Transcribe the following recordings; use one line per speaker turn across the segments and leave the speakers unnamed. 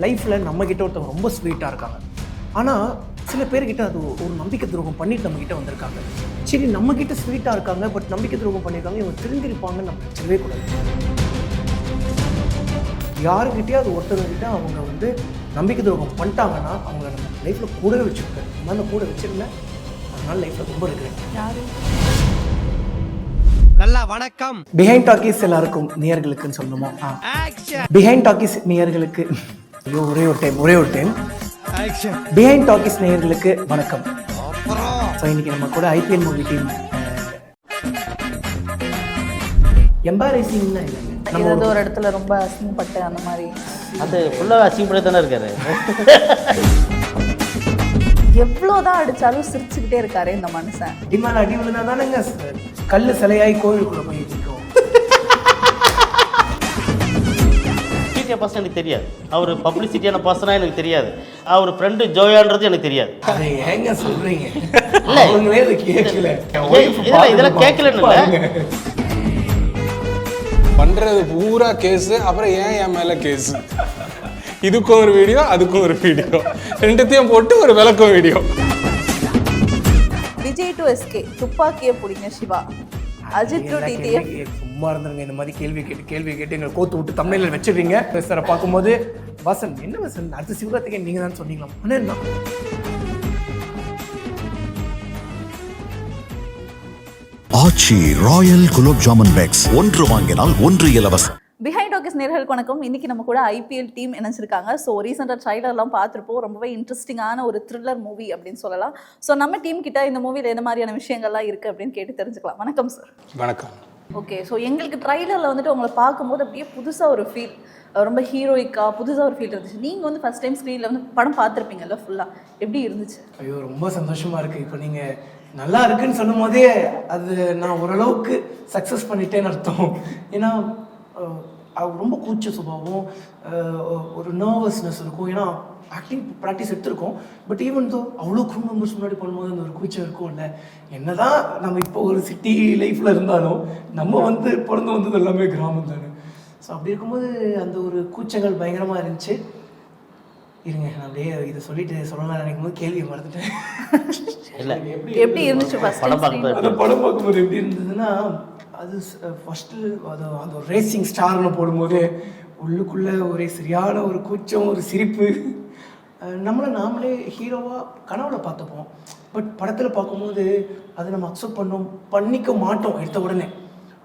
லைஃப்பில் நம்மக்கிட்ட ஒருத்தவங்க ரொம்ப ஸ்வீட்டாக இருக்காங்க. ஆனால் சில பேர்கிட்ட அது ஒரு நம்பிக்கை துரோகம் பண்ணிட்டு நம்மக்கிட்ட வந்திருக்காங்க. சரி நம்மக்கிட்ட ஸ்வீட்டாக இருக்காங்க பட் நம்பிக்கை துரோகம் பண்ணியிருக்காங்க இவங்க திருந்திருப்பாங்கன்னு நம்ம சொல்லவே கூடாது. யாருக்கிட்டே அது ஒருத்தவங்ககிட்ட அவங்க வந்து நம்பிக்கை துரோகம் பண்ணிட்டாங்கன்னா அவங்க நம்ம லைஃப்பில் கூடவே வச்சுருக்கேன் நான் கூட வச்சிருந்தேன். அதனால லைஃப்பில் ரொம்ப இருக்கிறேன்
யாரு?
நல்லா வணக்கம்.
பிஹைண்ட் டாக்கீஸ் எல்லாருக்கும் நேயர்களுக்குன்னு சொல்லணுமா? பிஹைண்ட் டாக்கீஸ் நேயர்களுக்கு ஐயோ ஒரே ஒரு டைம் ஒரே ஒரு டைம் பிஹைண்ட் டாக்கீஸ் நேயர்களுக்கு வணக்கம். ஸோ இன்னைக்கு நம்ம கூட ஐபிஎல் மூவி டீம் எம்பாரசிங்னா இல்லைங்க நம்ம
ஏதாவது ஒரு இடத்துல ரொம்ப அசிங்கப்பட்டு அந்த மாதிரி.
அது ஃபுல்லாக அசிங்கப்படி தானே இருக்காரு.
எவ்வளோதான் அடிச்சாலும் சிரிச்சுக்கிட்டே இருக்காரு இந்த மனுஷன்.
அடிமால அடி விழுந்தா தானேங்க கல் சிலையாய் கோவிலுக்குள்ள போய்
டிடிஏ பர்சன் எனக்கு தெரியாது. அவர் பப்ளிசிட்டியான பர்சனாக எனக்கு தெரியாது. அவர் ஃப்ரெண்டு ஜோயான்றது எனக்கு தெரியாது.
ஏங்க wife
இதெல்லாம் கேட்கலன்னு இல்லை.
பண்றது பூரா கேஸ் அப்புறம் ஏன் என் மேல கேஸ்? இதுக்கும் ஒரு வீடியோ அதுக்கும் ஒரு வீடியோ ரெண்டுத்தையும் போட்டு ஒரு விளக்கம் வீடியோ
விஜய் டு எஸ்கே துப்பாக்கியை பிடிங்க சிவா. அஜித்
சும்மா இருந்துருங்க இந்த மாதிரி கேள்வி கேட்டு கேள்வி கேட்டு எங்களை கோத்து விட்டு தமிழில் வச்சிடுறீங்க. சாரை பார்க்கும்போது வசன் என்ன வசன் அடுத்த சிவகார்த்திகேயன் நீங்க தான் சொன்னீங்களா?
ஆச்சி ராயல் குலோப் ஜாமுன் பேக்ஸ் ஒன்று வாங்கினால் ஒன்று இலவசம்.
பிஹைண்ட் ஆக்கஸ் நேர்களுக்கு வணக்கம். இன்னைக்கு நம்ம கூட ஐபிஎல் டீம் இணைஞ்சிருக்காங்க. ஸோ ரீசெண்டாக ட்ரைலர்லாம் பார்த்துருப்போம். ரொம்பவே இன்ட்ரெஸ்டிங்கான ஒரு த்ரில்லர் மூவி அப்படின்னு சொல்லலாம். ஸோ நம்ம டீம் கிட்ட இந்த மூவியில் என்ன மாதிரியான விஷயங்கள்லாம் இருக்குது அப்படின்னு கேட்டு தெரிஞ்சுக்கலாம். வணக்கம் சார்
வணக்கம்.
ஓகே ஸோ எங்களுக்கு ட்ரைலரில் வந்துட்டு உங்களை பார்க்கும்போது அப்படியே புதுசாக ஒரு ஃபீல் ரொம்ப ஹீரோயிக்கா புதுசாக ஒரு ஃபீல் இருந்துச்சு. நீங்கள் வந்து ஃபஸ்ட் டைம் ஸ்க்ரீனில் வந்து படம் பார்த்துருப்பீங்கல்ல ஃபுல்லாக எப்படி இருந்துச்சு?
ஐயோ ரொம்ப சந்தோஷமா இருக்கு. இப்போ நீங்க நல்லா இருக்குன்னு சொல்லும் போதே அது நான் ஓரளவுக்கு சக்ஸஸ் பண்ணிட்டேன்னு அர்த்தம். ஏன்னா அவர் ரொம்ப கூச்ச சுபாவம் ஒரு நர்வஸ்னஸ் இருக்கும். ஏன்னா ஆக்டிங் ப்ராக்டிஸ் எடுத்திருக்கோம். பட் ஈவன் தோ அவ்வளோ குரூப் மெம்பர்ஸ் முன்னாடி பண்ணும்போது அந்த ஒரு கூச்சம் இருக்கும்ல என்னதான் நம்ம இப்போ ஒரு சிட்டி லைஃப்பில் இருந்தாலும் நம்ம வந்து பிறந்து வந்தது எல்லாமே கிராமம் தானே. ஸோ அப்படி இருக்கும்போது அந்த ஒரு கூச்சங்கள் பயங்கரமாக இருந்துச்சு. இருங்க நான் அப்படியே இதை சொல்லிட்டு சொல்லலாம் நினைக்கும் போது கேள்வியை மறந்துட்டேன்.
இல்லை.
எப்படி இருந்துச்சு
படம் பார்க்கும்போது
எப்படி இருந்ததுன்னா அது ஃபஸ்ட்டு அது அந்த ரேசிங் ஸ்டார்னு போடும்போது உள்ளுக்குள்ளே ஒரே சரியான ஒரு கூச்சம் ஒரு சிரிப்பு. நம்மளை நாமளே ஹீரோவாக கனவுல பார்த்துப்போம். பட் படத்தில் பார்க்கும்போது அதை நம்ம அக்செப்ட் பண்ணோம் பண்ணிக்க மாட்டோம் எடுத்த உடனே.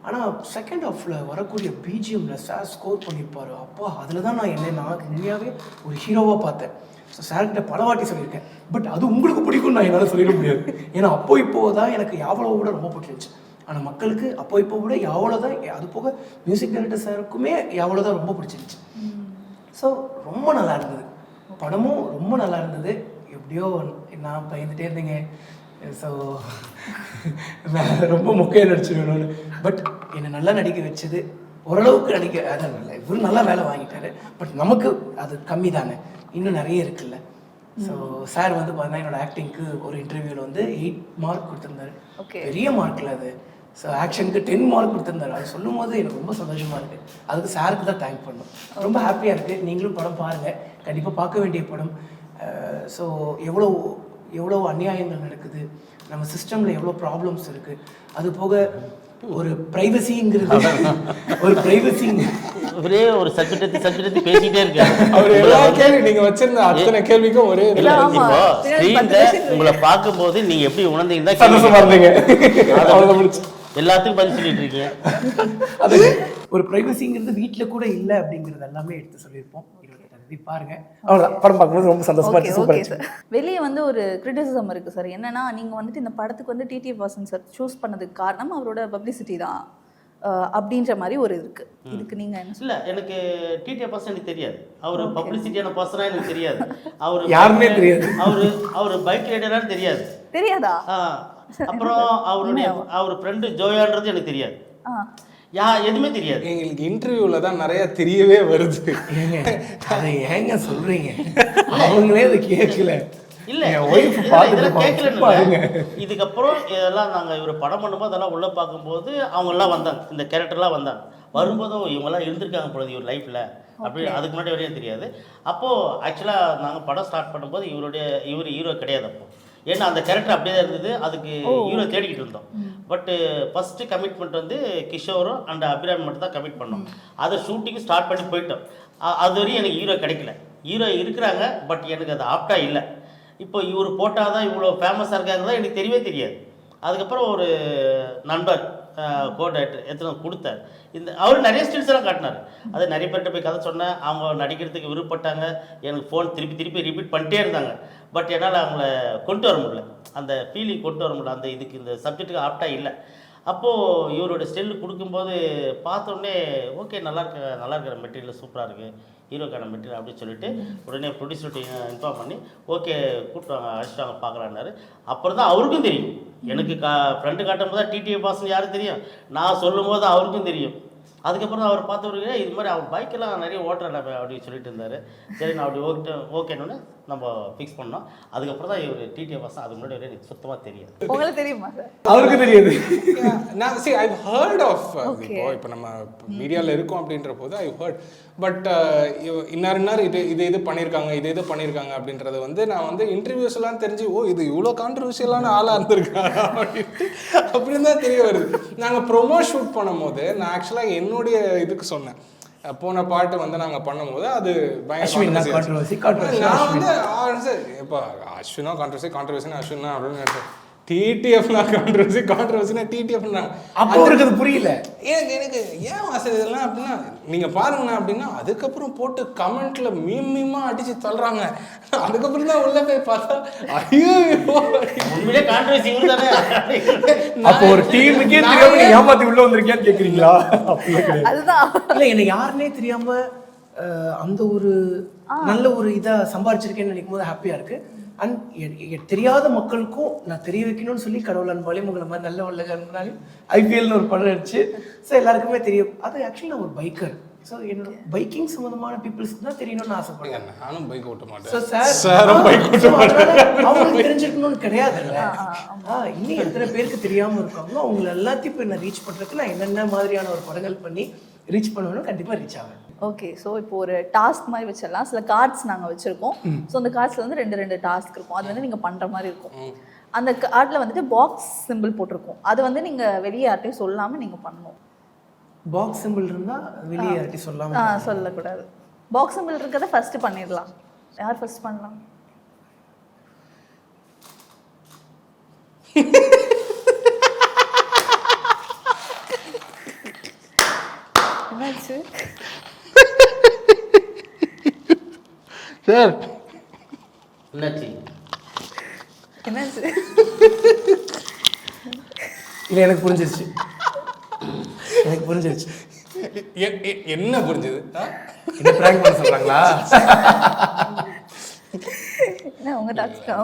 ஆனால் செகண்ட் ஹாஃபில் வரக்கூடிய பிஜிஎம்மில் சார் ஸ்கோர் பண்ணியிருப்பாரு அப்பா அதில் தான் நான் என்ன நான் உண்மையாகவே ஒரு ஹீரோவாக பார்த்தேன். ஸோ சார்கிட்ட பல வாட்டி சொல்லியிருக்கேன். பட் அது உங்களுக்கு பிடிக்கும்னு நான் என்னால் சொல்லிட முடியாது. ஏன்னா அப்போ இப்போ தான் எனக்கு யாவளோ ரொம்ப பிடிச்சிருந்துச்சு. ஆனால் மக்களுக்கு அப்போ இப்போ விட யாவளோ தான் அது போக மியூசிக் டைரக்டர் சாருக்குமே யாவளோ தான் ரொம்ப பிடிச்சிருந்துச்சு. ஸோ ரொம்ப நல்லா இருந்தது. படமும் ரொம்ப நல்லா இருந்தது. எப்படியோ நான் பயந்துட்டே இருந்தேங்க. ஸோ ரொம்ப மொக்கையாக நடிச்சிருவேணும்னு பட் என்னை நல்லா நடிக்க வச்சது ஓரளவுக்கு நடிக்க அதான் நல்ல இவரு நல்லா வேலை வாங்கிட்டாரு. பட் நமக்கு அது கம்மி தானே. இன்னும் நிறைய இருக்குல்ல. ஸோ சார் வந்து பார்த்தீங்கன்னா என்னோட ஆக்டிங்க்கு ஒரு இன்டர்வியூவில் வந்து எயிட் மார்க் கொடுத்துருந்தாரு. பெரிய மார்க்கில் அது. ஸோ ஆக்ஷனுக்கு டென் மார்க் கொடுத்துருந்தாரு. அது சொல்லும் போது எனக்கு ரொம்ப சந்தோஷமாக இருக்குது அதுக்கு சாருக்கு தான் தேங்க் பண்ணணும். ரொம்ப ஹாப்பியாக இருக்குது நீங்களும் படம் பாருங்கள் கண்டிப்பாக பார்க்க வேண்டிய படம். ஸோ எவ்வளோ எவ்வளோ அநியாயங்கள் நடக்குது. நம்ம சிஸ்டமில் எவ்வளோ ப்ராப்ளம்ஸ் இருக்குது அது போக ஒரு ப்ரைவசிங்கிறது ஒரு ப்ரைவசி
ஒரே ஒரு சப்ஜெக்ட் சப்ஜெக்ட் பேசிக்கிட்டே இருக்காரு.
அவர் எல்லா கேள்வி நீங்க வச்சிருந்த அத்தனை கேள்விக்கும் ஒரே
இல்ல. இப்போ ஸ்க்ரீன்ல உங்களை பார்க்கும்போது நீங்க எப்படி உணர்ந்தீங்கன்னா
சந்தோஷமா இருந்தீங்க.
எல்லாத்துக்கும் பதில் சொல்லிட்டு இருக்கீங்க.
அது ஒரு ப்ரைவசிங்கிறது வீட்டில் கூட இல்லை அப்படிங்கிறது எல்லாமே எடுத்து சொல்லியிருப்போம். பாருங்க. அவ்வளோதான் படம் பார்க்கும்போது ரொம்ப சந்தோஷமா
ஓகே
இருக்கு சூப்பர்
ஓகே சார் வெளியே வந்து ஒரு கிரிட்டிசிசம் இருக்குது சார் என்னன்னா நீங்கள் வந்துட்டு இந்த படத்துக்கு வந்து டிடிஎஃப் வாசன் சார் சூஸ் பண்ணதுக்கு காரணம் அவரோட பப்ளிசிட்டி தான். அப்படின்ற மாதிரி ஒரு இருக்கு. இதுக்கு நீங்கள் என்ன
இல்ல எனக்கு டிடிஏ பர்சன் எனக்கு தெரியாது. அவர் பப்ளிசிட்டியான பர்சனா எனக்கு தெரியாது. அவர்
யாருமே தெரியாது.
அவரு அவர் பைக் ரைடரான்னு தெரியாது.
தெரியாதா?
ஆ, அப்புறம் அவருடைய அவர் ஃப்ரெண்டு ஜோயான்றது எனக்கு தெரியாது.
ஆ.
யா எதுவுமே தெரியாது.
எங்களுக்கு இன்டர்வியூல தான் நிறைய தெரியவே வருது.
ஏங்க அதை ஏங்க சொல்றீங்க? அவங்களே அதை கேட்கல.
இல்ல இதுக்கப்புறம் இதெல்லாம் நாங்க இவர் படம் பண்ணும்போது அதெல்லாம் உள்ள பார்க்கும்போது அவங்க எல்லாம் வந்தாங்க. இந்த கேரக்டர்லாம் வந்தாங்க. வரும்போதும் இவங்கெல்லாம் இருந்திருக்காங்க பொழுது இவர் லைஃப்ல அப்படி அதுக்கு முன்னாடி வரையும் தெரியாது. அப்போது ஆக்சுவலாக நாங்கள் படம் ஸ்டார்ட் பண்ணும்போது இவருடைய இவர் ஹீரோ கிடையாது அப்போ. ஏன்னா அந்த கேரக்டர் அப்படியே தான் இருந்தது. அதுக்கு ஹீரோ தேடிக்கிட்டு இருந்தோம். பட்டு ஃபஸ்ட்டு கமிட்மெண்ட் வந்து கிஷோரும் அண்ட் அபிராமி மட்டும் தான் கமிட் பண்ணோம் அதை ஷூட்டிங் ஸ்டார்ட் பண்ணி போயிட்டோம். அது வரையும் எனக்கு ஹீரோ கிடைக்கல. ஹீரோ இருக்கிறாங்க பட் எனக்கு அது ஆப்டாக இல்லை. இப்போ இவர் போட்டால் தான் இவ்வளோ ஃபேமஸாக இருக்காங்க எனக்கு தெரியவே தெரியாது. அதுக்கப்புறம் ஒரு நண்பர் கோட் எடுத்து கொடுத்தார். இந்த அவர் நிறைய ஸ்டில்ஸ் எல்லாம் காட்டினார். அது நிறைய பேர்கிட்ட போய் கதை சொன்னேன். அவங்க நடிக்கிறதுக்கு விருப்பப்பட்டாங்க. எனக்கு ஃபோன் திருப்பி திருப்பி ரிப்பீட் பண்ணிட்டே இருந்தாங்க. பட் என்னால் அவங்கள கொண்டு வர முடியல. அந்த ஃபீலிங் கொண்டு வர முடியல. அந்த இதுக்கு இந்த சப்ஜெக்ட்டுக்கு ஆப்டாக இல்லை. அப்போது இவரோட ஸ்டெல்லு கொடுக்கும்போது பார்த்தோன்னே ஓகே நல்லா இருக்க நல்லா இருக்கிற மெட்டீரியல் சூப்பராக இருக்குது ஹீரோக்கான மெட்டீரியல் அப்படின்னு சொல்லிட்டு உடனே ப்ரொடியூசர்கிட்ட இன்ஃபார்ம் பண்ணி ஓகே கூப்பிட்டு வாங்க அழைச்சிட்டு வாங்க பார்க்கலான்னாரு அப்புறம் தான் அவருக்கும் தெரியும். எனக்கு கா ஃப்ரெண்டு காட்டும் போது தான் டிடிஏ பாஸ்னு யாரும் தெரியும்? நான் சொல்லும் போது அவருக்கும் தெரியும். அதுக்கப்புறம் அவர் பார்த்தவருக்கு இது மாதிரி அவர் பைக்கெல்லாம் நிறைய ஓட்டுறேன் அப்படின்னு சொல்லிட்டு இருந்தார். சரி நான் அப்படி ஓகே ஓகேன்னு நம்ம ஃபிக்ஸ் பண்ணோம். அதுக்கப்புறம் தான் இவர் டிடிஏ பாஸ் அதுக்கு முன்னாடி எனக்கு சுத்தமாக தெரியும்
உங்களுக்கு தெரியுமா சார்?
அவருக்கு தெரியாது.
நான் சி ஐ ஹர்ட் ஆஃப். இப்போ இப்போ நம்ம மீடியாவில் இருக்கோம் அப்படின்ற போது ஐ ஹர்ட் பட் இன்னார் இன்னார் இது இது இது பண்ணியிருக்காங்க இது இது பண்ணியிருக்காங்க அப்படின்றது வந்து நான் வந்து இன்டர்வியூஸ் எல்லாம் தெரிஞ்சு ஓ இது இவ்வளோ கான்ட்ரவர்ஷியலான ஆளாக இருந்திருக்காங்க அப்படின்ட்டு அப்படின்னு தான் தெரிய வருது. நாங்கள் ப்ரொமோ ஷூட் பண்ணும்போது நான் ஆக்சுவலாக என்னுடைய இதுக்கு சொன்னேன். போன பாட்டு வந்து நாங்கள் பண்ணும்போது அது
controversy,
நான் வந்து இப்போ அஸ்வினா கான்ட்ரவர்சி கான்ட்ரவர்சினா அஸ்வினா அப்படின்னு டிடிஎஃப்னா கான்ட்ரவர்சி கான்ட்ரவர்சினா டிடிஎஃப்னா
அப்போ அவருக்கு அது புரியல.
எனக்கு எனக்கு ஏன் வாசல் இதெல்லாம் அப்படின்னா நீங்கள் பாருங்கண்ணா அப்படின்னா அதுக்கப்புறம் போட்டு கமெண்ட்ல மீம் மீமா அடிச்சு தள்ளுறாங்க. அதுக்கப்புறம் தான் உள்ள போய் பார்த்தா ஐயோ
உண்மையிலே கான்ட்ரவர்சி
அப்போ ஒரு டீமுக்கே தெரியாம நீ ஏமாத்தி உள்ள வந்திருக்கியான்னு கிடையாது.
அதுதான்.
இல்ல எனக்கு யாருன்னே தெரியாம அந்த ஒரு நல்ல ஒரு இதா சம்பாரிச்சிருக்கேன்னு நினைக்கும் போது ஹாப்பியா இருக்கு. அண்ட் தெரியாத மக்களுக்கும் நான் தெரிய வைக்கணும்னு சொல்லி கடவுள் அன்பாலே உங்களை மாதிரி நல்ல வல்லகனாலே ஐபிஎல்னு ஒரு படம் அடிச்சு ஸோ எல்லாருக்குமே தெரியும். அது ஆக்சுவலி நான் ஒரு பைக்கர் ஸோ என்னோட பைக்கிங் சம்மந்தமான பீப்புள்ஸ்க்கு தான் தெரியணும்னு ஆசைப்படுறேன்.
நானும் பைக் ஓட்ட
ஸோ
மாட்டேன்
சார்
சாரும் bike ஓட்ட
அதனால அவங்களுக்கு தெரிஞ்சிருக்கணும்னு கிடையாதுல்ல ஆ, இன்னும் எத்தனை பேருக்கு தெரியாம இருக்காங்களோ அவங்க எல்லாத்தையும் இப்போ நான் ரீச் பண்றதுக்கு நான் என்னென்ன மாதிரியான ஒரு படங்கள் பண்ணி ரீச் பண்ணணும் கண்டிப்பா ரீச் ஆவேன்.
ஓகே ஸோ இப்போ ஒரு டாஸ்க் மாதிரி வச்சிடலாம். சில கார்ட்ஸ் நாங்கள் வச்சுருக்கோம். ஸோ அந்த கார்ட்ஸில் வந்து ரெண்டு ரெண்டு டாஸ்க் இருக்கும். அது வந்து நீங்கள் பண்ணுற மாதிரி இருக்கும். அந்த கார்டில் வந்துட்டு பாக்ஸ் சிம்பிள் போட்டிருக்கும். அது வந்து நீங்கள் வெளியே யார்ட்டையும் சொல்லாமல் நீங்கள் பண்ணணும்.
பாக்ஸ் சிம்பிள் இருந்தா வெளியே யார்ட்டி சொல்லாம
ஆ சொல்லக்கூடாது. பாக்ஸ் சிம்பிள் இருக்கிறத ஃபஸ்ட்டு பண்ணிடலாம். யார் ஃபர்ஸ்ட் பண்ணலாம்? என்னாச்சு?
சார்.
என்னாச்சு?
என்னாச்சு?
இல்ல எனக்கு புரிஞ்சிருச்சு. எனக்கு புரிஞ்சிருச்சு.
என்ன புரிஞ்சது?
என்ன பிராங்க் பண்ண சொல்றாங்களா?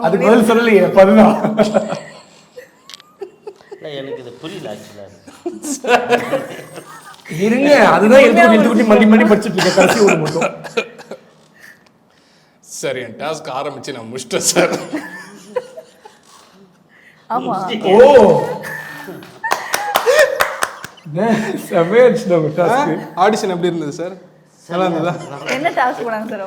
பதில் சொல்லலையே
இல்லை எனக்கு இது புரியல
இருங்க அதுதான் எடுத்து மண்டி மண்டி படிச்சுட்டு இருக்கேன் கடைசி ஒரு மட்டும்.
சார் என் டாஸ்க் ஆரம்பிச்சு நான் முடிச்சிட்டேன் சார்
ஆமா.
ஓ.
ஆடிஷன் எப்படி இருந்தது சார் நல்லா இருந்ததா?
என்ன டாஸ்க் பண்ணாங்க சார்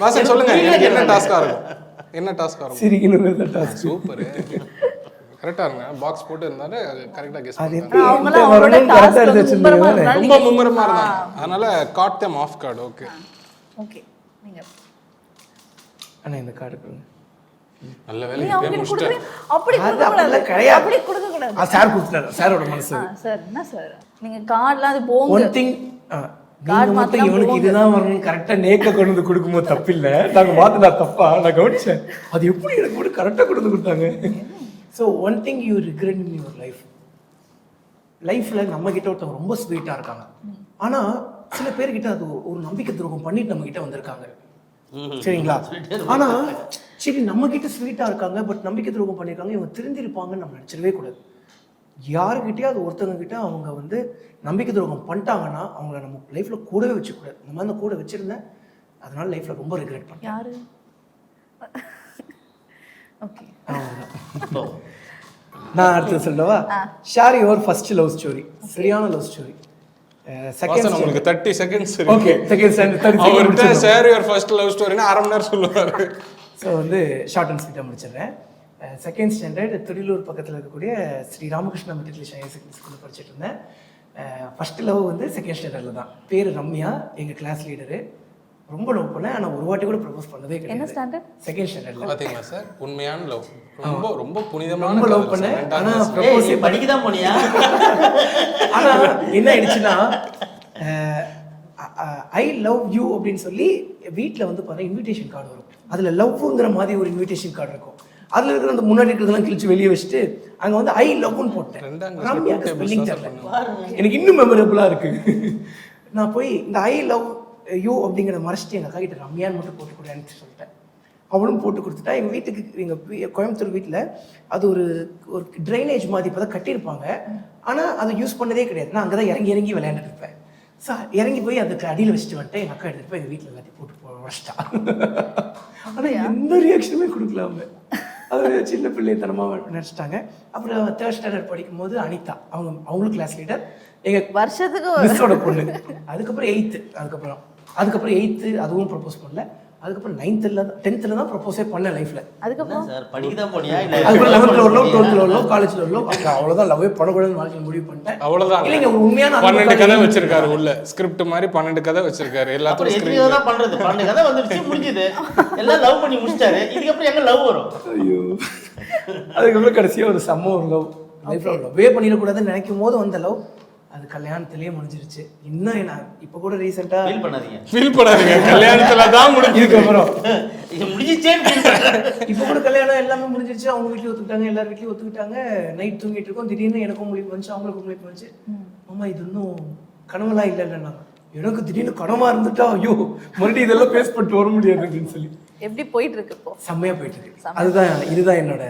வாசன் சொல்லுங்க எனக்கு என்ன டாஸ்கா இருக்கும் என்ன டாஸ்கா இருக்கும்
சிரிக்கணுங்கிறது task.
சூப்பர் கரெக்டா இருங்க. பாக்ஸ் போட்டு இருந்தாரு கரெக்டா கெஸ்?
இருந்தாலும்
ரொம்ப மும்முரமா இருந்தாங்க. அதனால caught them off guard okay
okay நீங்க
அண்ணா இந்த கார்டு கொடுங்க.
நல்ல வேலை.
அப்படி
கிடையாது.
அப்படி கொடுக்க கூடாது
சார் கொடுத்துட்டாரு. சாரோட மனசு.
சார் என்ன சார் நீங்க கார்டுலாம் அது போங்க.
ஒன் திங் மட்டும்
மாத்திரம்
இவனுக்கு. இதுதான் வரணும். கரெக்டா நேக்க கொண்டு வந்து கொடுக்கும்போது தப்பில்ல. நாங்க பார்த்து நான் தப்பா? நான் கவனிச்சேன். அது எப்படி எனக்கு கூட கரெக்டா கொண்டு வந்து கொடுத்தாங்க. So one thing you regret in your life லைஃப்ல நம்ம கிட்ட ஒருத்தவங்க ரொம்ப ஸ்வீட்டா இருக்காங்க. ஆனா சில பேர்கிட்ட அது ஒரு- நம்பிக்கை துரோகம் பண்ணிட்டு நம்ம கிட்ட வந்திருக்காங்க. சரிங்களா? ஆனா சரி நம்ம கிட்ட ஸ்வீட்டா இருக்காங்க பட் நம்பிக்கை துரோகம் பண்ணிருக்காங்க இவங்க திருந்திருப்பாங்கன்னு நம்ம நினைச்சிடவே கூடாது. யாருக்கிட்டயாவது ஒருத்தவங்க கிட்ட அவங்க வந்து நம்பிக்கை துரோகம் பண்ணிட்டாங்கன்னா அவங்கள நம்ம லைஃப்ல கூடவே வச்சுக்கூடாது. இந்த மாதிரி கூட வச்சிருந்தேன். அதனால லைஃப்ல ரொம்ப ரிக்ரெட் பண்ணேன்
யாரு? ஓகே
நான் அடுத்து சொல்லவா? Share your first love story சரியான லவ் ஸ்டோரி செகண்ட்
உங்களுக்கு thirty seconds
okay second standard
அவர்கிட்ட ஷேர் யுவர் ஃபர்ஸ்ட் லவ் ஸ்டோரினா அரை மணி நேரம் சொல்லுவாரு.
ஸோ வந்து ஷார்ட் அண்ட் ஸ்வீட்டாக முடிச்சிடுறேன். செகண்ட் ஸ்டாண்டர்ட் திருவள்ளூர் பக்கத்தில் இருக்கக்கூடிய Sri Ramakrishna matriculation higher secondary ஸ்கூலில் படிச்சுட்டு இருந்தேன். ஃபர்ஸ்ட் லவ் வந்து செகண்ட் ஸ்டாண்டர்டில் தான். பேர் ரம்யா எங்கள் கிளாஸ் லீடரு ரொம்ப லவ் பண்ணேன் ஆனால் ஒரு வாட்டி கூட ப்ரப்போஸ் பண்ணதே
என்ன ஸ்டாண்டர்ட்
செகண்ட் ஸ்டாண்டர்டில்
பாத்தீங்களா சார்? உண்மையான லவ் ரொம்ப ரொம்ப புனிதமான
ரொம்ப லவ் பண்ணேன் ஆனால் ப்ரப்போஸ்
படிக்க தான் போனியா?
ஆனா என்ன ஆயிடுச்சுன்னா ஐ லவ் யூ அப்படின்னு சொல்லி வீட்டில் வந்து பார்த்தா இன்விடேஷன் கார்டு வரும். அதில் லவ்ங்கிற மாதிரி ஒரு இன்விடேஷன் கார்டு இருக்கும். அதில் இருக்கிற அந்த முன்னாடி இருக்கிறதெல்லாம் கிழிச்சு வெளியே வச்சுட்டு அங்கே வந்து ஐ லவ்னு போட்டேன். ரம்யாக்கு ஸ்பெல்லிங் தெரியல. எனக்கு இன்னும் மெமரபுளாக இருக்கு. நான் போய் இந்த ஐ லவ் யூ அப்படிங்கிறத மறைச்சிட்டு எங்கள் அக்கா கிட்ட ரம்யான்னு மட்டும் போட்டு கொடுன்னு சொல்லிட்டேன். அவளும் போட்டு கொடுத்துட்டா எங்கள் வீட்டுக்கு எங்கள் கோயம்புத்தூர் வீட்டில் அது ஒரு ஒரு ட்ரைனேஜ் மாதிரி இப்போ தான் கட்டியிருப்பாங்க. ஆனால் அதை யூஸ் பண்ணதே கிடையாது. நான் அங்கே தான் இறங்கி இறங்கி விளையாண்டுட்டு இருப்பேன். ஸோ இறங்கி போய் அதுக்கு அடியில் வச்சுட்டு வந்துட்டு எங்கள் அக்கா எடுத்துட்டு போய் எங்கள் வீட்டில் எல்லாத்தையும் போட்டு போ வச்சிட்டா ஆனால் எந்த ரியாக்ஷனுமே கொடுக்கலாம அது சின்ன பிள்ளைத்தனமாக நினச்சிட்டாங்க. அப்புறம் தேர்ட் ஸ்டாண்டர்ட் படிக்கும்போது அனிதா அவங்க அவங்களும் கிளாஸ் லீடர் எங்கள்
வருஷத்துக்கு
மிஸ்ஸோட பொண்ணு. அதுக்கப்புறம் எயித்து அதுக்கப்புறம். அதுக்கப்புறம் எயித்து அதுவும் ப்ரப்போஸ் பண்ணல. அதுக்கப்புறம் நைன்த்தில் தான் டென்த்தில் தான் ப்ரப்போஸே பண்ணேன் லைஃப்பில்
அதுக்கப்புறம்?
சார் படிக்க தான் போனியா? இல்ல
அதுக்கப்புறம் லெவன்த்தில் வரலோ டுவெல்த்தில் வரலோ காலேஜில் வரலோ அப்புறம் அவ்வளோதான் லவ்வே பண்ணக்கூடாதுன்னு வாழ்க்கையில் முடிவு பண்ணிட்டேன்.
அவ்வளவுதான்.
இல்லைங்க ஒரு உண்மையான
பன்னெண்டு கதை வச்சிருக்காரு உள்ள. ஸ்கிரிப்ட் மாதிரி பன்னெண்டு கதை வச்சிருக்காரு.
எத்தனையோ
screen
தான் பண்றது. பன்னெண்டு கதை வந்துருச்சு முடிஞ்சுது. எல்லாம் லவ் பண்ணி முடிச்சிட்டாரு. இதுக்கப்புறம் எங்க லவ் வரும்?
ஐயோ. அதுக்கப்புறம் கடைசியாக ஒரு செம்ம ஒரு லவ் லைஃப்பில் லவ்வே பண்ணிடக்கூடாதுன்னு நினைக்கும் போது வந்த லவ் அது கல்யாணத்திலேயே முடிஞ்சிருச்சு. இன்னும் என்ன இப்போ கூட ரீசெண்டாக
ஃபீல் பண்ணாதீங்க.
ஃபீல் பண்ணாதீங்க. கல்யாணத்துல தான் முடிஞ்சிருக்கு.
feel பண்றேன்.
இப்போ கூட கல்யாணம் எல்லாமே முடிஞ்சிருச்சு. அவங்க வீட்லயும் ஒத்துக்கிட்டாங்க எல்லார் வீட்லயும் ஒத்துக்கிட்டாங்க. நைட் தூங்கிட்டு இருக்கோம். திடீர்னு எனக்கும் முழிப்பு வந்துச்சு அவங்களுக்கும் முழிப்பு வந்துச்சு. ஆமா இது இன்னும் கனவெல்லாம் இல்லை இல்லைன்னா எனக்கு திடீர்னு கனவா இருந்துட்டா ஐயோ மறுபடியும் இதெல்லாம் பேஸ் பண்ணிட்டு வர முடியாது அப்படின்னு சொல்லி.
எப்படி போயிட்டு இருக்கு இப்போ?
செம்மையா போயிட்டு இருக்கு. அதுதான் இதுதான் என்னோட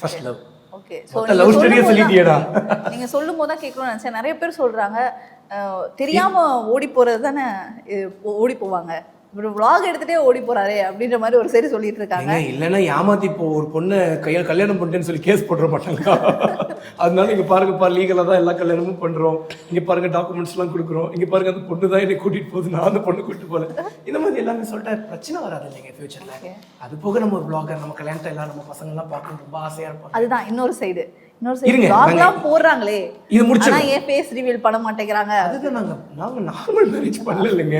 ஃபர்ஸ்ட் லவ்
ஓகே
மொத்த love story யே சொல்லிட்டியேடா.
நீங்க சொல்லும் போது தான் கேட்கணும்னு நினைச்சேன். நிறைய பேர் சொல்றாங்க அஹ், தெரியாம ஓடி போறது தானே ஓடி போவாங்க. ஒரு vlog எடுத்துட்டே ஓடி போறாரே அப்படின்ற மாதிரி ஒரு சரி சொல்லிட்டு இருக்காங்க.
இல்லைன்னா ஏமாத்தி இப்போ ஒரு பொண்ணை கையில் கல்யாணம் பண்ணிட்டேன்னு சொல்லி கேஸ் போட்டுற மாட்டாங்க அதனால இங்க பாருங்கப்பா லீகலாக தான் எல்லா கல்யாணமும் பண்றோம். இங்க பாருங்க டாக்குமெண்ட்ஸ் எல்லாம் கொடுக்குறோம். இங்க பாருங்க அந்த பொண்ணு தான் என்னை கூட்டிட்டு போகுது. நான் அந்த பொண்ணு கூட்டிட்டு போல இந்த மாதிரி எல்லாமே சொல்லிட்டா பிரச்சனை வராது இல்லைங்க ஃபியூச்சர்ல அது போக நம்ம ஒரு பிளாகர் நம்ம கல்யாணத்தை எல்லாம் நம்ம பசங்க எல்லாம் பார்க்கணும் ரொம்ப ஆசையா இருப்பாங்க
அதுதான் இன்னொரு சைடு போடுறாங்களே.
இது.
ஆனா ஏன் ஃபேஸ் ரிவீல் பண்ண மாட்டேங்கிறாங்க.
அதுதான் நாங்க நாங்க நார்மல் மேரேஜ் பண்ணல இல்லைங்க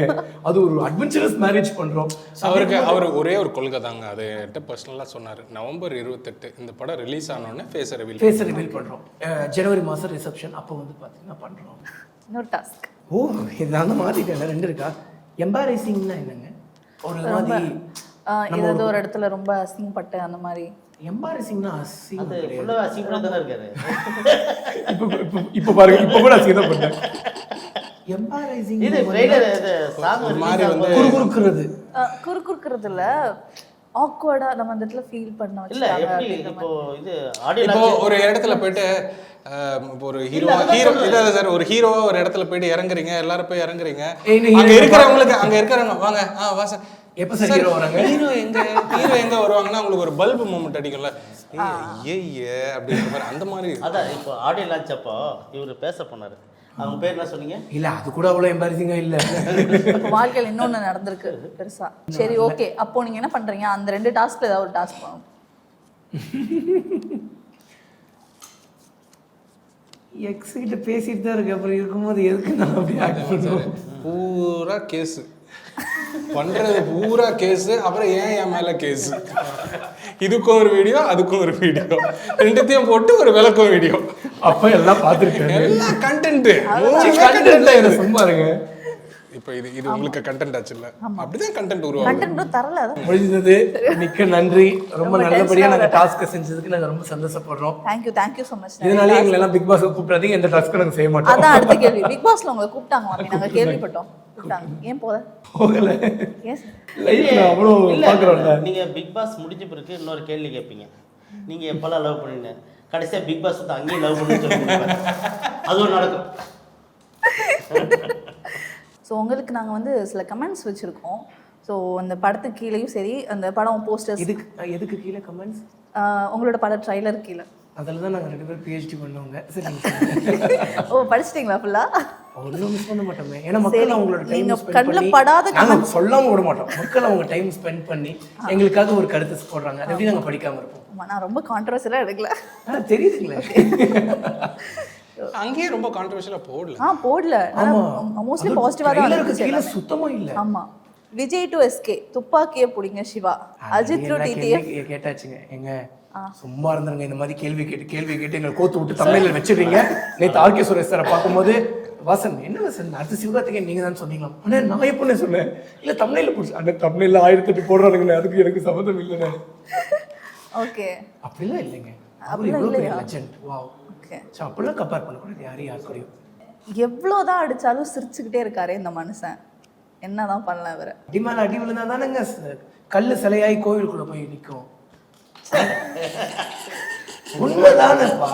அது ஒரு அட்வென்ச்சரஸ் மேரேஜ் பண்றோம்.
அவருக்கு அவர் ஒரே ஒரு கொள்கை தாங்க. அது என்கிட்ட சொன்னார். நவம்பர் இருபத்தெட்டு இந்த படம் ரிலீஸ் ஆனோடனே ஃபேஸ் ரிவீல்
ஃபேஸை ரிவீல் பண்றோம். ஜனவரி மாசம் ரிசப்ஷன் அப்போ வந்து பாத்தீங்கன்னா பண்றோம்.
இன்னொரு டாஸ்க்
ஓ இது அந்த ரெண்டு இருக்கா? எம்பாரேசிங்னா என்னங்க? ஒரு மாதிரி
ஏதாவது ஒரு இடத்துல ரொம்ப அசிங்கப்பட்டு அந்த மாதிரி.
எம்பாரசிங்னா அசிங்கம்
அது ஃபுல்லாக அசிங்கப்பட தானே இருக்காரு.
இப்போ இப்போ- இப்போ பாருங்க இப்போ கூட அசிங்கம் தான் பண்ணேன். எம்பாரசிங்
இது ட்ரெய்லர் இது சாங்
ஒரு மாதிரி வந்து
குறுகுறுக்கிறது.
அஹ், குறுக்குறுக்கிறது இல்ல ஆக்வர்டா நம்ம அந்த இடத்துல ஃபீல் பண்ண
இல்ல எப்படி இப்போ இது ஆடியோ
இப்போ ஒரு இடத்துல போயிட்டு ஒரு ஹீரோ ஹீரோ சார் ஒரு ஹீரோவா ஒரு இடத்துல போயிட்டு இறங்குறீங்க எல்லாரும் போய் இறங்குறீங்க. அங்க இருக்கிறவங்களுக்கு அங்க இருக்கிறவங்க வாங்க. ஆ வா சார்.
எப்ப சார் hero வராங்க?
ஹீரோ எங்க ஹீரோ எங்க வருவாங்கன்னா உங்களுக்கு ஒரு பல்பு மூமெண்ட் அடிக்கும்ல. ஏ ஏ அப்படின்ற மாதிரி அந்த மாதிரி
அதான் இப்போ ஆடியோ லான்ச் அப்போ இவர் பேச போனாரு. அவங்க பேர் என்ன சொன்னீங்க?
இல்ல அது கூட அவ்வளவு எம்பாரசிங்கா இல்ல.
வாழ்க்கையில் இன்னொன்னு நடந்திருக்கு பெருசா. சரி ஓகே அப்போ நீங்க என்ன பண்றீங்க? அந்த ரெண்டு டாஸ்க்ல ஏதாவது ஒரு டாஸ்க் பண்ணணும்
எக்ஸ் கிட்ட பேசிட்டு தான் இருக்கு அப்புறம் இருக்கும்போது எதுக்கு நான் அப்படி ஆக்ட் பண்ணுவோம்.
பூரா கேஸ் பண்றது பூரா கேஸ் அப்புறம் ஏன் என் மேல கேஸ்? இதுக்கும் ஒரு வீடியோ அதுக்கும் ஒரு வீடியோ ரெண்டுத்தையும் போட்டு ஒரு விளக்கம் வீடியோ
அப்ப எல்லாம் பார்த்துருக்கேன்.
எல்லாம் கண்டென்ட்
கண்டென்ட் சும்மா இருங்க.
இப்போ இது இது உங்களுக்கு கண்டென்ட் ஆச்சு இல்ல? அப்படிதான் கண்டென்ட் உருவாகும்
கண்டென்ட் தரல அதான்.
முடிஞ்சது. மிக்க நன்றி. ரொம்ப நல்லபடியா நாங்க. டாஸ்க் செஞ்சதுக்கு நாங்க ரொம்ப சந்தோஷப்படுறோம்.
Thank you thank you so much
இதனாலே எங்களை எல்லாம் பிக் பாஸ் கூப்பிடாதீங்க. எந்த டாஸ்க்கும் நாங்க செய்ய மாட்டோம்.
அதான் அடுத்த கேள்வி. பிக் பாஸ்ல உங்களை கூப்பிட்டாங்க நாங்க கேள்விப்பட்டோம். கூப்பிட்டாங்க. ஏன் போல?
போகல? லைஃப்ல அவ்வளோ
இல்ல,
பாக்குறோம்ல
நீங்க பிக் பாஸ் முடிஞ்ச பிறகு இன்னொரு கேள்வி கேட்பீங்க நீங்க எப்பெல்லாம் லவ் பண்ணீங்க? கடைசியா பிக் பாஸ் வந்து அங்கேயும் லவ் பண்ணி சொல்லி. அதுவும் நடக்கும்.
ஸோ உங்களுக்கு நாங்கள் வந்து சில கமெண்ட்ஸ் வச்சுருக்கோம். ஸோ அந்த படத்துக்கு கீழேயும் சரி அந்த படம் போஸ்டர்ஸ்
இதுக்கு எதுக்கு கீழே கமெண்ட்ஸ்
உங்களோட பட ட்ரைலர் கீழே.
அதில் தான் நாங்கள் ரெண்டு பேரும் பிஹெச்டி பண்ணவங்க. சரி.
ஓ படிச்சிட்டிங்களா ஃபுல்லாக
ஒன்றும் மிஸ் பண்ண மாட்டோமே. ஏன்னா மக்கள்
சரி,
அவங்களோட டைம்
கண்ணுல படாத
விட மாட்டோம். மக்கள் அவங்க டைம் ஸ்பெண்ட் பண்ணி எங்களுக்காக ஒரு கருத்து போடுறாங்க. அது எப்படி நாங்க படிக்காம இருப்போம்?
நான் ரொம்ப கான்ட்ரவர்சியலாக எடுக்கல.
தெரியுதுங்களே.
அங்கேயே ரொம்ப கான்ட்ரவர்ஷியலாக போடல.
ஆ போடல. மோஸ்ட்லி தான்
கீழே
எல்லாமே.
சுத்தமா இல்ல.
ஆமா. விஜய் டு எஸ்கே துப்பாக்கியை பிடிங்க சிவா. அஜித் டு டிடிஎஃப்
கேட்டாச்சுங்க. எங்க சும்மா இருந்துருங்க இந்த மாதிரி கேள்வி கேட்டு கேள்வி கேட்டு எங்களை கோத்து விட்டு தமிழில் வச்சிடுறீங்க. நேற்று ஆர்கே சுரேஷ் சாரை பார்க்கும்போது வாசன் என்ன வாசன்? அடுத்த சிவகார்த்திகேயன் நீங்க தான் சொன்னீங்களா? அண்ணா நான் எப்போ சொன்னேன்? இல்ல தமிழில் பிடிச்சி அண்ணா தமிழில் ஆயிரத்தி எட்டு போடுறானுங்கண்ணே அதுக்கு எனக்கு சம்மந்தம் இல்லைண்ணே.
ஓகே.
அப்படிலாம் இல்லைங்க. அவர் இவ்வளோ பெரிய? Legend wow
okay.
ஸோ அப்படிலாம் கம்பேர் பண்ணக்கூடாது யாரையும் யார் கூடயும்.
எவ்வளோதான் அடிச்சாலும் சிரிச்சுக்கிட்டே இருக்காரே இந்த மனுஷன். என்னதான் பண்ணல இவரை
அடி மேல அடி விழுந்தா தானேங்க கல்லு சிலையாய் கோவிலுக்குள்ள போய் நிற்கும் உண்மைதானப்பா.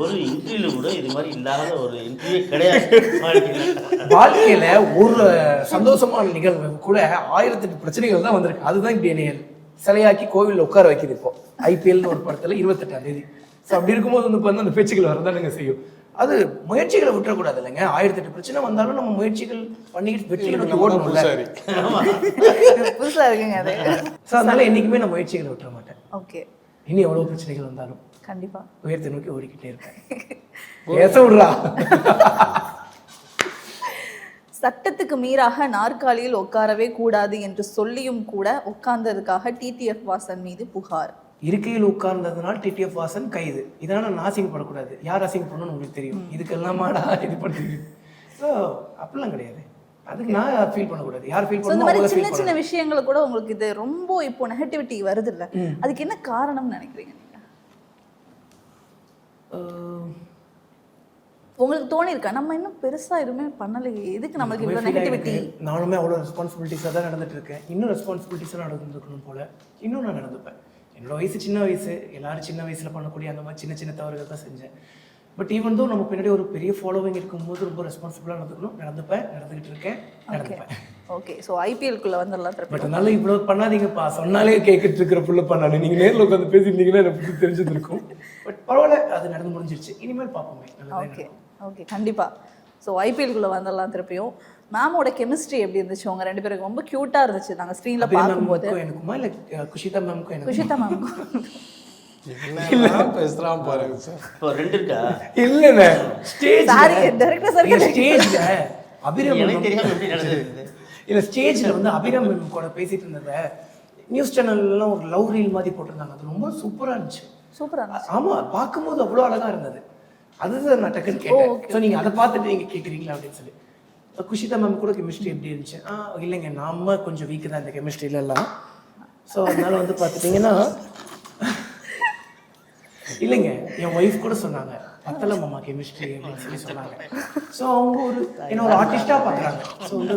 ஒரு இன்டர்வியூல கூட இது மாதிரி இல்லாத ஒரு கிடையாது. வாழ்க்கையில.
ஒரு சந்தோஷமான நிகழ்வு கூட ஆயிரத்தெட்டு பிரச்சனைகள் தான் வந்திருக்கு. அதுதான் இப்படி என்னைய சிலையாக்கி கோவில்ல உட்கார வைக்குது இப்போ. ஐபிஎல்னு ஒரு படத்துல இருபத்தெட்டாம் தேதி. ஸோ அப்படி இருக்கும்போது வந்து இப்போ அந்த பேச்சுக்கள் வரதானுங்க செய்யும். அது முயற்சிகளை விட்டுறக்கூடாது இல்லைங்க. ஆயிரத்தெட்டு பிரச்சனை வந்தாலும் நம்ம முயற்சிகள் பண்ணிக்கிட்டு வெற்றியை நோக்கி ஓடணும்ல.
சரி
புதுசா இருக்குங்க அது.
ஸோ அதனால என்னைக்குமே நான் முயற்சிகளை விட்டுற மாட்டேன்.
ஓகே.
இனி எவ்வளவு பிரச்சனைகள் வந்தாலும்
கண்டிப்பா.
உயரத்தை நோக்கி ஓடிக்கிட்டே இருப்பேன். பேச விடுறா.
சட்டத்துக்கு மீறாக நாற்காலியில் உட்காரவே கூடாது என்று சொல்லியும் கூட உட்கார்ந்ததுக்காக டிடிஎஃப் வாசன் மீது புகார்.
இருக்கையில் உட்கார்ந்ததுனால் டிடிஎஃப் வாசன் கைது. இதனால நான் அசிங்கப்படக்கூடாது யார் அசிங்கப்படணும்னு உங்களுக்கு தெரியும். இதுக்கெல்லாமாடா இது பண்ணுறீங்க ஸோ அப்படிலாம் கிடையாது. அதுக்கு நான் ஃபீல் பண்ணக்கூடாது. யார் ஃபீல் பண்ணணும்
மாதிரி சின்ன சின்ன விஷயங்களை கூட உங்களுக்கு இது ரொம்ப இப்போ நெகட்டிவிட்டி வருது இல்ல அதுக்கு என்ன காரணம்னு நினைக்கிறீங்க உங்களுக்கு தோணி இருக்கா நம்ம இன்னும் பெருசா எதுவுமே பண்ணலையே. எதுக்கு நம்மளுக்கு
feel
நெகட்டிவிட்டி.
நானுமே அவ்வளோ ரெஸ்பான்சிபிலிட்டிஸாக தான் நடந்துட்டு இருக்கேன். இன்னும் ரெஸ்பான்சிபிலிட்டிஸாக நடந்துருக்கணும் போல. இன்னும் நான் நடந்துப்பேன். என்னோட வயசு சின்ன வயசு எல்லாரும் சின்ன வயசில் பண்ணக்கூடிய அந்த மாதிரி சின்ன சின்ன தவறுகள் தான் செஞ்சேன். பட் ஈவன் தோ நம்ம பின்னாடி ஒரு பெரிய ஃபாலோவிங் இருக்கும்போது ரொம்ப ரெஸ்பான்சிபிளாக நடந்துக்கணும். நடந்துப்பேன் நடந்துக்கிட்டு இருக்கேன் நடந்துப்பேன்.
ஓகே ஸோ ஐபிஎல்குள்ள வந்துடலாம்
பட் அதனால இவ்வளோ பண்ணாதீங்கப்பா. சொன்னாலே கேட்கிட்டு இருக்கிற புள்ள பண்ணானு. நீங்கள் நேரில் உட்காந்து பேசியிருந்தீங்கன்னா எனக்கு பற்றி தெரிஞ்சிருக்கும் பட் பரவாயில்ல அது நடந்து முடிஞ்சிருச்சு. இனிமேல் பார்ப்போமே.
ஓகே. ஓகே கண்டிப்பா. ஸோ ஐபிஎல்குள்ள வந்துடலாம் திருப்பியும். மேமோட கெமிஸ்ட்ரி எப்படி இருந்துச்சு? உங்க ரெண்டு பேருக்கு ரொம்ப கியூட்டா இருந்துச்சு. நாங்க ஸ்க்ரீன்ல பார்க்கும்போது.
மேம்க்கும் எனக்குமா? இல்லை குஷிதா மேம்க்கும் எனக்கு
குஷிதா மேம்
என்ன பேசுகிறான் பாருங்க சார்
இப்போ ரெண்டு இருக்கா?
இல்லைண்ணே ஸ்டேஜ்
director sir க்கு
ஸ்டேஜ்ல அபிராம்
எனக்கு தெரியாம எப்படி நடந்தது.
இல்ல ஸ்டேஜ்ல வந்து அபிராம் மேம் கூட பேசிட்டு இருந்தத நியூஸ் சேனல்லாம் ஒரு லவ் ரீல் மாதிரி போட்டிருந்தாங்க. அது ரொம்ப சூப்பரா இருந்துச்சு.
சூப்பரா
ஆ- ஆமா பார்க்கும்போது அவ்வளோ அழகா இருந்தது. அதுதான் நான் டக்குன்னு கேட்டேன். ஸோ நீங்க அதை பார்த்துட்டு நீங்க கேக்குறீங்களா அப்படின்னு சொல்லி. குஷிதா மேம் கூட கெமிஸ்ட்ரி எப்படி இருந்துச்சு? ஆ இல்லைங்க நாம கொஞ்சம் வீக் தான் இந்த கெமிஸ்ட்ரியில எல்லாம் ஸோ அதனால வந்து பார்த்துட்டீங்கன்னா இல்லைங்க என் ஒய்ஃப் கூட சொன்னாங்க பத்தல மாமா கெமிஸ்ட்ரி அப்படின்னு சொல்லி சொன்னாங்க. ஸோ அவங்க ஒரு என்ன ஒரு ஆர்டிஸ்டாக பார்க்குறாங்க. ஸோ வந்து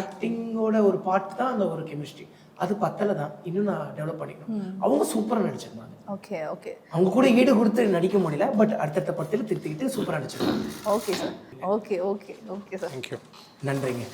ஆக்டிங்கோட ஒரு பார்ட் தான் அந்த ஒரு கெமிஸ்ட்ரி அது பத்தல தான். இன்னும் நான் டெவலப் பண்ணிக்கணும். அவங்க சூப்பராக நடிச்சிருந்தாங்க.
Okay okay.
அவங்க கூட ஈடு கொடுத்து நடிக்க முடியல பட் அடுத்தடுத்த படத்தில் திருத்திக்கிட்டு சூப்பராக நடிச்சிருக்காங்க
okay sir okay okay okay sir
thank you
நன்றிங்க.